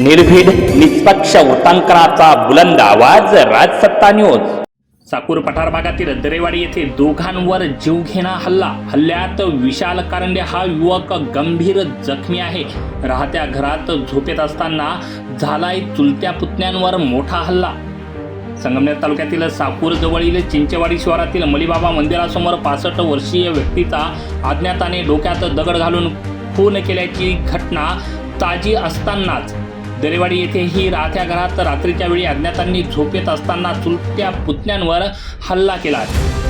निर्भीड निष्पक्ष वृत्तांकनाचा बुलंद आवाज राजसत्ता न्यूज साकूर पठार भागातील दरेवाडी येथे दोघांवर जीवघेणा हल्ला. हल्ल्यात विशाल कारंडे हा युवक गंभीर जखमी आहे. राहत्या घरात झोपेत असताना झालाय चुलत्या पुतण्यांवर मोठा हल्ला. संगमनेर तालुक्यातील साकूर जवळील चिंचेवाडी शहरातील मलिबाबा मंदिरासमोर पासष्ट वर्षीय व्यक्तीचा अज्ञाताने डोक्यात दगड घालून खून केल्याची घटना ताजी असतानाच दरेवाडी येथे ही राहत्या घरात रात्रीच्या वेळी अज्ञातांनी झोपेत असताना चुलत्या पुतण्यांवर हल्ला केला.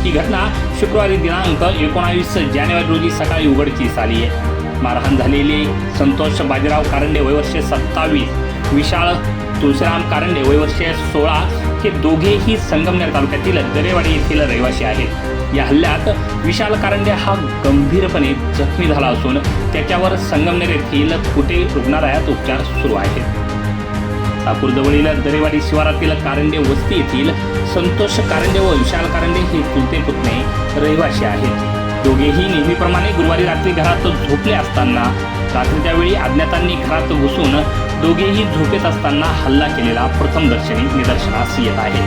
ही घटना शुक्रवारी दिनांक एकोणावीस जानेवारी रोजी सकाळी उघडकीस आली आहे. मारहाण झालेले संतोष बाजीराव कारंडे वयवर्षे सत्तावीस विशाळ तुळशीराम कारंडे वयवर्षे सोळा हे दोघेही संगमनेर तालुक्यातील दरेवाडी येथील रहिवासी आहेत. या हल्ल्यात विशाल कारंडे हा गंभीरपणे जखमी झाला असून त्याच्यावर संगमनेर येथील कुटे रुग्णालयात उपचार सुरू आहेत. ठाकूरजवळील दरेवाडी शिवारातील कारंडे वस्ती येथील संतोष कारंडे व विशाल कारंडे हे चुलते पुतणे रहिवासी आहेत. दोघेही नेहमीप्रमाणे गुरुवारी रात्री घरात झोपले असताना रात्रीच्या वेळी अज्ञातांनी घरात घुसून दोघेही झोपेत असताना हल्ला केलेला प्रथमदर्शनी निदर्शनास येत आहे.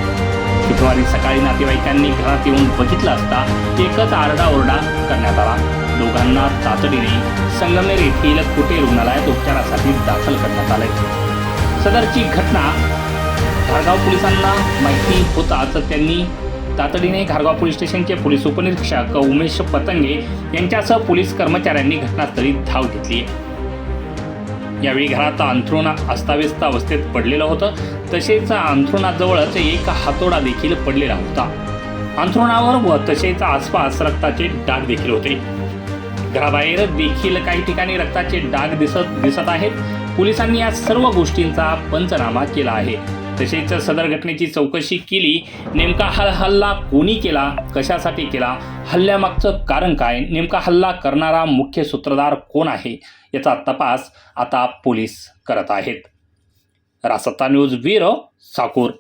शुक्रवारी सकाळी नातेवाईकांनी घरात येऊन बघितलं असता एकच आरडाओरडा करण्यात आला. दोघांना तातडीने संगमनेर येथील कुटे रुग्णालयात उपचारासाठी दाखल करण्यात आले. सदरची घटना घारगाव पोलिसांना माहिती होताच त्यांनी तातडीने घारगाव पोलीस स्टेशनचे पोलीस उपनिरीक्षक उमेश पतंगे यांच्यासह पोलीस कर्मचाऱ्यांनी घटनास्थळी धाव घेतली. यावेळी घरात अंथरुण अस्ताव्यस्त अवस्थेत पडलेलं होतं. तसेच अंथरुणाजवळच एक हातोडा देखील पडलेला होता. अंथरुणावर व तसेच आसपास रक्ताचे डाग देखील होते. घराबाहेर देखील काही ठिकाणी रक्ताचे डाग दिसत दिसत आहेत. पोलिसांनी या सर्व गोष्टींचा पंचनामा केला आहे. तसेच सदर घटनेची चौकशी केली. नेमका हा हल्ला कोणी केला? कशासाठी केला? हल्ल्यामागचं कारण काय? नेमका हल्ला करणारा मुख्य सूत्रधार कोण आहे? याचा तपास आता पोलीस करत आहेत. रासत्ता न्यूज ब्युरो साकूर.